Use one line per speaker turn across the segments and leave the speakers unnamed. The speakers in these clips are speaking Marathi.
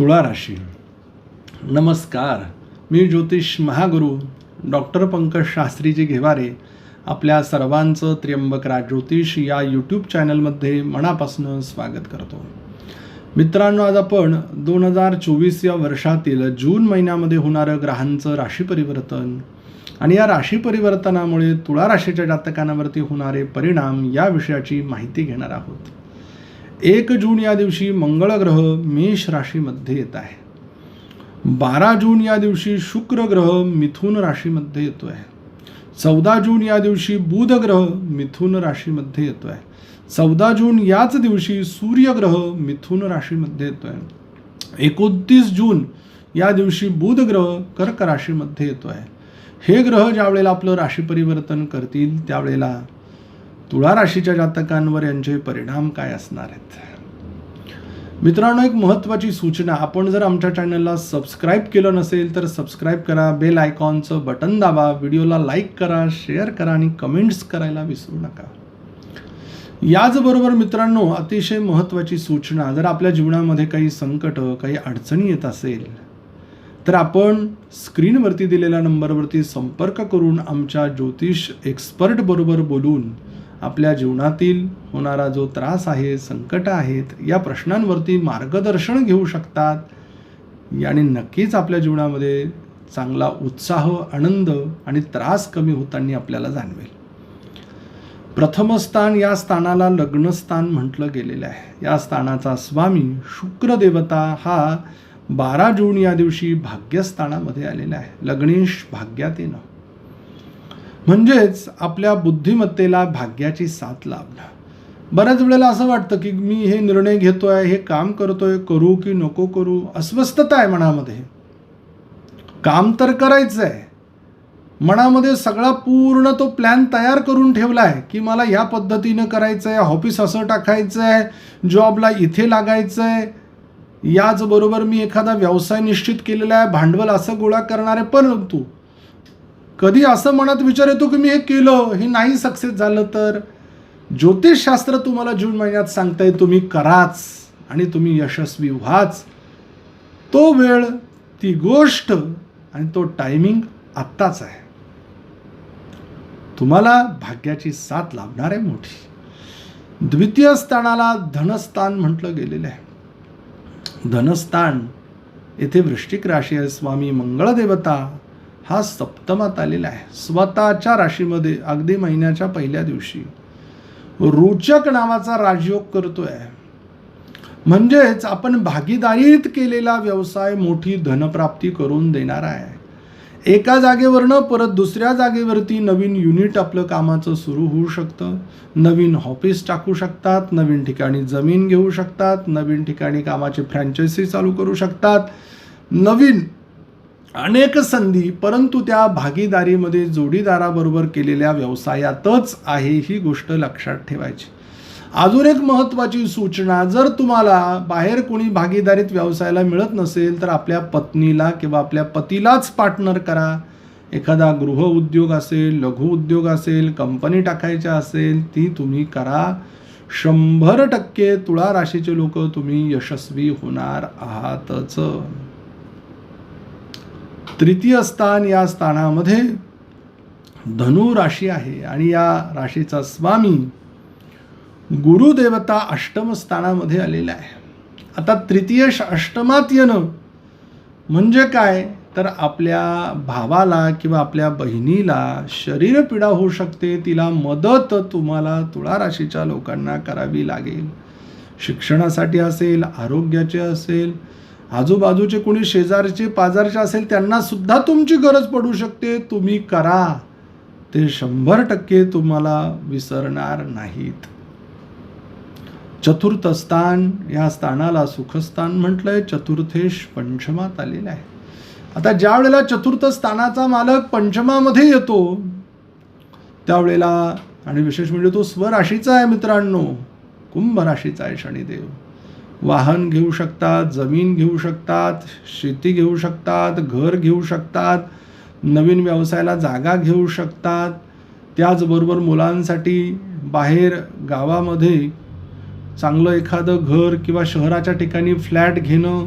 तुळा राशी नमस्कार मी ज्योतिष महागुरु डॉक्टर पंकज शास्त्रीजी घेवारे आपल्या सर्वांचं त्र्यंबकरा ज्योतिष या यूट्यूब चॅनलमध्ये मनापासून स्वागत करतो. मित्रांनो आज आपण दोन हजार चोवीस या वर्षातील जून महिन्यामध्ये होणारं ग्रहांचं राशी परिवर्तन आणि या राशी परिवर्तनामुळे तुळा राशीच्या जातकांवरती होणारे परिणाम या विषयाची माहिती घेणार आहोत. एक जून या दिवशी मंगळ ग्रह मेष राशीमध्ये येत आहे. बारा जून या दिवशी शुक्र ग्रह मिथुन राशीमध्ये येतो आहे चौदा जून या दिवशी बुध ग्रह मिथुन राशीमध्ये येतो आहे चौदा जून याच दिवशी सूर्यग्रह मिथुन राशीमध्ये येतो आहे एकोणतीस जून या दिवशी बुध ग्रह कर्क राशीमध्ये येतो आहे हे ग्रह ज्यावेळेला आपलं राशी परिवर्तन करतील त्यावेळेला तुळा राशीच्या जातकांवर यांचे परिणाम काय असणार आहेत? मित्रांनो एक महत्त्वाची सूचना आपण जर आमच्या चॅनलला सबस्क्राईब केलं नसेल तर सबस्क्राईब करा बेल आयकॉनचं बटन दाबा व्हिडिओला लाईक करा शेअर करा आणि कमेंट्स करायला विसरू नका. याचबरोबर मित्रांनो अतिशय महत्त्वाची सूचना जर आपल्या जीवनामध्ये काही संकट काही अडचणी येत असेल तर आपण स्क्रीनवरती दिलेल्या नंबरवरती संपर्क करून आमच्या ज्योतिष एक्सपर्टबरोबर बोलून आपल्या जीवनातील होणारा जो त्रास आहे संकट आहेत या प्रश्नांवरती मार्गदर्शन घेऊ शकतात. याने नक्कीच आपल्या जीवनामध्ये चांगला उत्साह आनंद आणि त्रास कमी होताना आपल्याला जाणवेल. प्रथमस्थान या स्थानाला लग्नस्थान म्हटलं गेलेलं आहे. या स्थानाचा स्वामी शुक्रदेवता हा बारा जून या दिवशी भाग्यस्थानामध्ये आलेला आहे. लग्नेश भाग्यात येणं म्हणजेच आपल्या बुद्धिमत्तेला भाग्याची साथ लाभणं. बऱ्याच वेळेला असं वाटतं की मी हे निर्णय घेतो आहे हे काम करतोय करू की नको करू? अस्वस्थता आहे मनामध्ये. काम तर करायचं आहे मनामध्ये सगळा पूर्ण तो प्लॅन तयार करून ठेवला आहे की मला ह्या पद्धतीनं करायचं आहे ऑफिस असं टाकायचं आहे जॉबला इथे लागायचं आहे याचबरोबर मी एखादा व्यवसाय निश्चित केलेला आहे भांडवल असं गोळा करणार आहे परंतु कधी असं मनात विचार येतो की मी हे केलं हे नाही सक्सेस झालं तर? ज्योतिषशास्त्र तुम्हाला जून महिन्यात सांगताय तुम्ही कराच आणि तुम्ही यशस्वी व्हाच. तो वेळ ती गोष्ट आणि तो टायमिंग आत्ताच आहे. तुम्हाला भाग्याची साथ लाभणार आहे मोठी. द्वितीय स्थानाला धनस्थान म्हटलं गेलेलं आहे. धनस्थान येथे वृश्चिक राशी आहे स्वामी मंगळदेवता. हा सप्तमात आलेला आहे. स्वतःच्या राशीमध्ये अगदी महिन्याच्या पहिल्या दिवशी रोचक नावाचा राजयोग करतोय. म्हणजेच आपण भागीदारीत केलेला व्यवसाय मोठी धनप्राप्ती करून देणार आहे. एका जागेवरनं परत दुसऱ्या जागेवरती नवीन युनिट आपलं कामाचं सुरू होऊ शकतं. नवीन ऑफिस टाकू शकतात नवीन ठिकाणी जमीन घेऊ शकतात नवीन ठिकाणी कामाची फ्रँचायसी चालू करू शकतात. नवीन अनेक संधी परंतु त्या भागीदारीमध्ये जोडीदाराबरोबर केलेल्या व्यवसायातच आहे ही गोष्ट लक्षात ठेवायची. अजून एक महत्त्वाची सूचना जर तुम्हाला बाहेर कोणी भागीदारीत व्यवसायाला मिळत नसेल तर आपल्या पत्नीला किंवा आपल्या पतीलाच पार्टनर करा. एखादा गृह उद्योग असेल लघु उद्योग असेल कंपनी टाकायच्या असेल ती तुम्ही करा. शंभर टक्के तुळा राशीचे लोक तुम्ही यशस्वी होणार आहातच. तृतीय स्थान या स्थानामध्ये धनु राशी आहे आणि या राशीचा स्वामी गुरुदेवता अष्टम स्थानामध्ये आलेला आहे. आता तृतीय अष्टमात येणं म्हणजे काय? तर आपल्या भावाला किंवा आपल्या बहिणीला शरीरपीडा होऊ शकते तिला मदत तुम्हाला तुळा राशीच्या लोकांना करावी लागेल. शिक्षणासाठी असेल आरोग्याचे असेल आजूबाजूचे कोणी शेजारचे पाजारचे असेल त्यांना सुद्धा तुमची गरज पडू शकते. तुम्ही करा. ते शंभर टक्के तुम्हाला विसरणार नाहीत. चतुर्थ स्थान या स्थानाला सुखस्थान म्हटलंय. चतुर्थेश पंचमात आलेलं आहे. आता ज्या वेळेला चतुर्थ स्थानाचा मालक पंचमामध्ये येतो त्यावेळेला आणि विशेष म्हणजे तो स्वराशीचा आहे मित्रांनो कुंभ राशीचा आहे शनिदेव. वाहन घेऊ शकतात जमीन घेऊ शकतात शेती घेऊ शकतात घर घेऊ शकतात नवीन व्यवसायाला जागा घेऊ शकतात. त्याचबरोबर मुलांसाठी बाहेर गावामध्ये चांगलं एखादं घर किंवा शहराच्या ठिकाणी फ्लॅट घेणं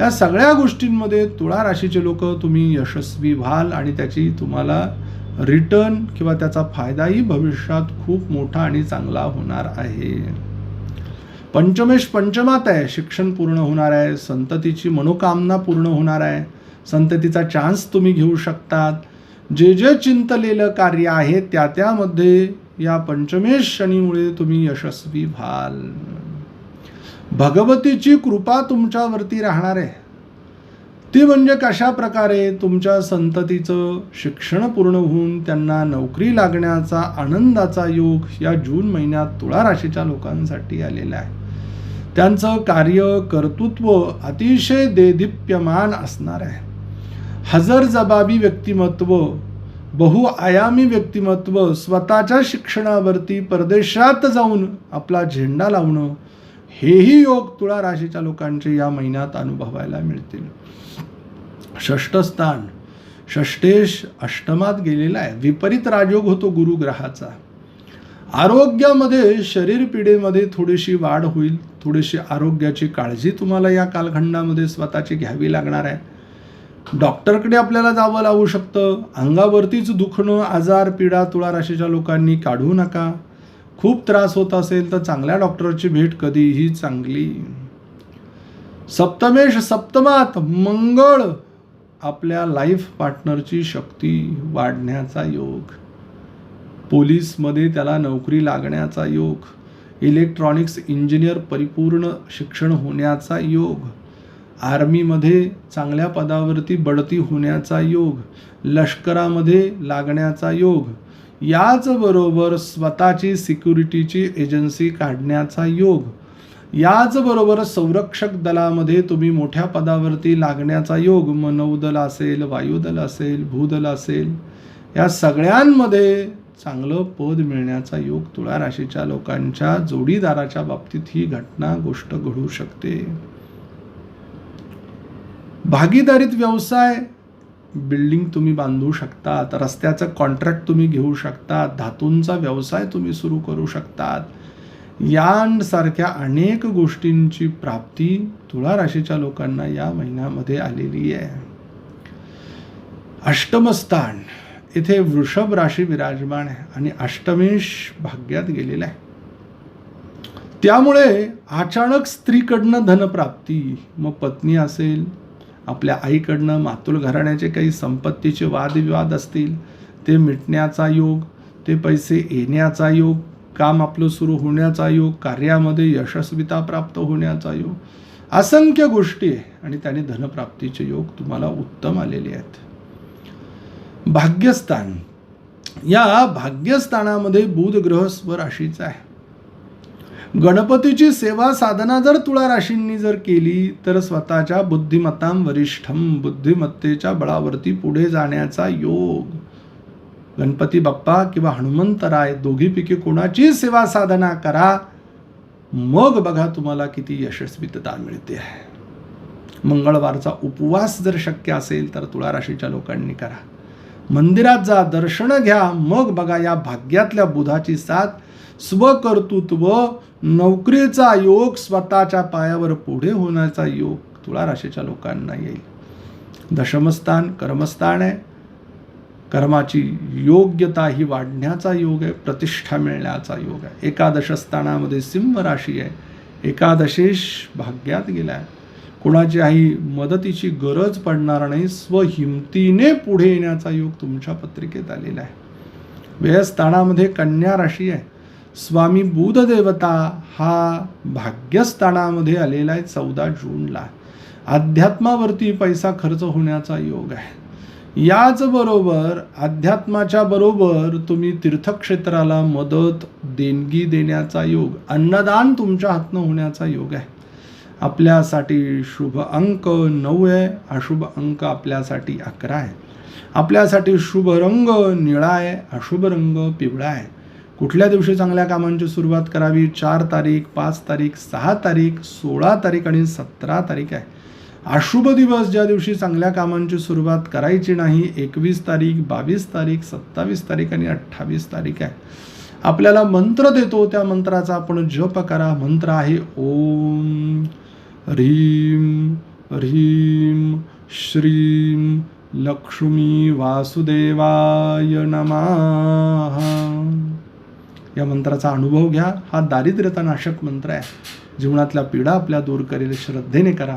या सगळ्या गोष्टींमध्ये तुळा राशीचे लोक तुम्ही यशस्वी व्हाल आणि त्याची तुम्हाला रिटर्न किंवा त्याचा फायदाही भविष्यात खूप मोठा आणि चांगला होणार आहे. पंचमेश पंचमात आहे. शिक्षण पूर्ण होणार आहे. संततीची मनोकामना पूर्ण होणार आहे. संततीचा चान्स तुम्ही घेऊ शकतात. जे जे चिंतलेलं कार्य आहे त्या त्यामध्ये या पंचमेश शनीमुळे तुम्ही यशस्वी व्हाल. भगवतीची कृपा तुमच्यावरती राहणार आहे. ती म्हणजे कशा प्रकारे तुमच्या संततीचं शिक्षण पूर्ण होऊन त्यांना नोकरी लागण्याचा आनंदाचा योग या जून महिन्यात तुळा राशीच्या लोकांसाठी आलेला आहे. त्यांचं कार्य कर्तृत्व अतिशय देदीप्यमान असणार आहे. हजरजबाबी व्यक्तिमत्व बहुआयामी व्यक्तिमत्व स्वतःच्या शिक्षणावरती परदेशात जाऊन आपला झेंडा लावणं हेही योग तुळा राशीच्या लोकांचे या महिन्यात अनुभवायला मिळतील. षष्ठस्थान. षष्टेश अष्टमात गेलेला आहे. विपरीत राजयोग होतो गुरुग्रहाचा. आरोग्यामध्ये शरीर पिढीमध्ये थोडीशी वाढ होईल. थोडीशी आरोग्याची काळजी तुम्हाला या कालखंडामध्ये स्वतःची घ्यावी लागणार आहे. डॉक्टरकडे आपल्याला जावं लागू शकतं. अंगावरतीच दुखणं आजार पीडा तुळा राशीच्या लोकांनी काढू नका. खूप त्रास होत असेल तर चांगल्या डॉक्टरची भेट कधीही चांगली. सप्तमेश सप्तमात मंगळ आपल्या लाईफ पार्टनरची शक्ती वाढण्याचा योग. पोलीसमध्ये त्याला नोकरी लागण्याचा योग. इलेक्ट्रॉनिक्स इंजिनियर परिपूर्ण शिक्षण होण्याचा योग. आर्मीमध्ये चांगल्या पदावरती बढती होण्याचा योग. लष्करामध्ये लागण्याचा योग. याचबरोबर स्वतःची सिक्युरिटीची एजन्सी काढण्याचा योग. याचबरोबर संरक्षक दलामध्ये तुम्ही मोठ्या पदावरती लागण्याचा योग मग नौदल असेल वायुदल असेल भूदल असेल या सगळ्यांमध्ये चांगलं पद मिळण्याचा योग तुळा राशीच्या लोकांच्या जोडीदाराच्या बाबतीत ही घटना गोष्ट घडू शकते. भागीदारीत व्यवसाय बिल्डिंग तुम्ही बांधू शकतात रस्त्याचं कॉन्ट्रॅक्ट तुम्ही घेऊ शकतात धातूंचा व्यवसाय तुम्ही सुरू करू शकतात. यांसारख्या अनेक गोष्टींची प्राप्ती तुळा राशीच्या लोकांना या महिन्यामध्ये आलेली आहे. अष्टमस्थान. इथे वृषभ राशी विराजमान आहे आणि अष्टमेश भाग्यात गेलेला आहे. त्यामुळे अचानक स्त्रीकडनं धनप्राप्ती मग पत्नी असेल आपल्या आईकडनं मातुल घराण्याचे काही संपत्तीचे वादविवाद असतील ते मिटण्याचा योग ते पैसे येण्याचा योग काम आपलं सुरू होण्याचा योग कार्यामध्ये यशस्विता प्राप्त होण्याचा योग. असंख्य गोष्टी आहे आणि त्याने धनप्राप्तीचे योग तुम्हाला उत्तम आलेले आहेत. भाग्यस्थान. या भाग्यस्थानामध्ये बुध ग्रह स्वराशीचा आहे. गणपतीची सेवा साधना जर तुळा राशींनी जर केली तर स्वतःच्या बुद्धिमत्तां वरिष्ठम बुद्धिमत्तेच्या बळावरती पुढे जाण्याचा योग. गणपती बाप्पा किंवा हनुमंतराय दोघीपैकी कोणाची सेवा साधना करा मग बघा तुम्हाला किती यशस्वीतता मिळते. मंगळवारचा उपवास जर शक्य असेल तर तुळा राशीच्या लोकांनी करा. मंदिरात जा दर्शन घ्या मग बघा या भाग्यातल्या बुधाची साथ. स्वकर्तृत्व नोकरीचा योग स्वतःच्या पायावर पुढे होण्याचा योग तुळा राशीच्या लोकांना येईल. दशमस्थान कर्मस्थान आहे. कर्माची योग्यता ही वाढण्याचा योग आहे प्रतिष्ठा मिळण्याचा योग आहे. एकादश स्थानामध्ये सिंह राशी आहे. एकादशेश भाग्यात गेला आहे कुणाच्याही मदतीची गरज पडणार नाही स्वहिमतीने पुढे येण्याचा योग तुमच्या पत्रिकेत आलेला आहे. व्ययस्थानामध्ये कन्या राशी आहे. स्वामी बुधदेवता हा भाग्यस्थानामध्ये आलेला आहे चौदा जूनला. अध्यात्मावरती पैसा खर्च होण्याचा योग आहे. याचबरोबर अध्यात्माच्या बरोबर तुम्ही तीर्थक्षेत्राला मदत देणगी देण्याचा योग अन्नदान तुमच्या हातनं होण्याचा योग आहे. आपल्यासाठी शुभ अंक नऊ आहे अशुभ अंक आपल्यासाठी अकरा आहे. आपल्यासाठी शुभ रंग निळा आहे अशुभ रंग पिवळा आहे. कुठल्या दिवशी चांगल्या कामांची सुरुवात करावी? चार तारीख पाच तारीख सहा तारीख सोळा तारीख आणि सतरा तारीख आहे. अशुभ दिवस ज्या दिवशी चांगल्या कामांची सुरुवात करायची नाही एकवीस तारीख बावीस तारीख सत्तावीस तारीख आणि अठ्ठावीस तारीख आहे. आपल्याला मंत्र देतो त्या मंत्राचा आपण जप करा. मंत्र आहे ओम ह्रीम ह्रीम श्रीम लक्ष्मी वासुदेवाय नमः. या मंत्राचा अनुभव घ्या. हा दारिद्र्यता नाशक मंत्र आहे. जीवनातल्या पीडा आपल्या दूर करेल. श्रद्धेने करा.